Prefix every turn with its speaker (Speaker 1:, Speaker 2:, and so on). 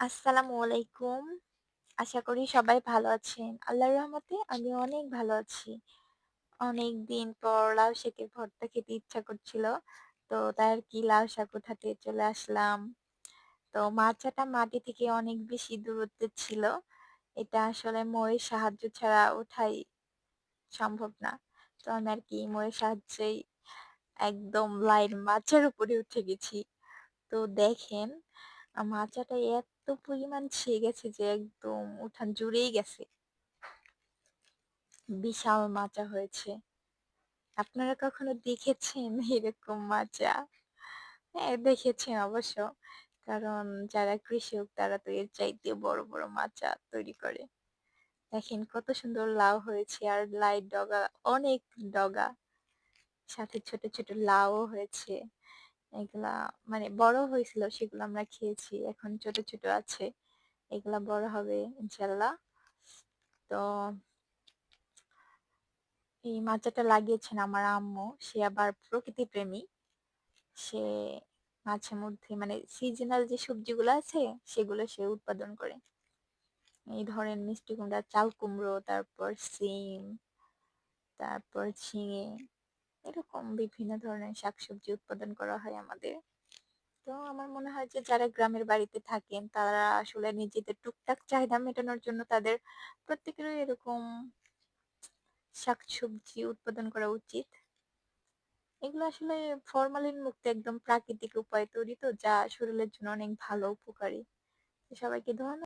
Speaker 1: আসসালামু আলাইকুম। আশা করি সবাই ভালো আছেন। আল্লাহর রহমতে আমি অনেক ভালো আছি। অনেক দিন পর লাউ শাকের ভর্তা খেতে ইচ্ছা করছিল। তো তার কি লাউ শাক উঠাতে চলে আসলাম। তো মাচাটা মাটি থেকে অনেক বেশি দূরত্বে ছিল। এটা আসলে মইয়ের সাহায্য ছাড়া ওঠাই সম্ভব না। তো আমি আর কি মইয়ের সাহায্যেই একদম লাইন মাচার উপরে উঠে গেছি। তো দেখেন আ মাচাটা এত পরিমাণ ছেয়ে গেছে যে একদম উঠান জুড়েই গেছে। বিশাল মাচা হয়েছে। আপনারা কখনো দেখেছেন এরকম মাচা? হ্যাঁ, দেখেছেন অবশ্য। কারণ যারা কৃষক তারা তো এর চাইতে বড়, বড় মাচা তৈরি করে। দেখেন কত সুন্দর লাউ হয়েছে আর লাইয়ের ডগা অনেক ডগা। সাথে ছোট, ছোট লাউও হয়েছে। এগুলা মানে বড় হয়েছিল সেগুলো আমরা খেয়েছি। এখন ছোট, ছোট আছে। এগুলা বড় হবে ইনশাল্লাহ তো এই মাচাটা লাগিয়েছেন আমার আম্মু। সে আবার প্রকৃতি প্রেমী। সে মাঝে মধ্যে মানে সিজনাল যে সবজিগুলো আছে সেগুলো সে উৎপাদন করে। এই ধরেন মিষ্টি কুমড়া, চাল কুমড়ো, তারপর সিম, তারপর ঝিঙে এরকম বিভিন্ন ধরনের শাকসবজি উৎপাদন করা হয় আমাদের। তো আমার মনে হয় যে যারা গ্রামের বাড়িতে থাকেন, তারা আসলে নিজেদের টুকটাক চাহিদা মেটানোর জন্য তাদের প্রত্যেকেরই এরকম শাকসবজি উৎপাদন করা উচিত। এগুলো আসলে ফরমালিন মুক্ত একদম প্রাকৃতিক উপায়ে তৈরি তো, যা শরীরের জন্য অনেক ভালো, উপকারী। সবাইকে ধন্য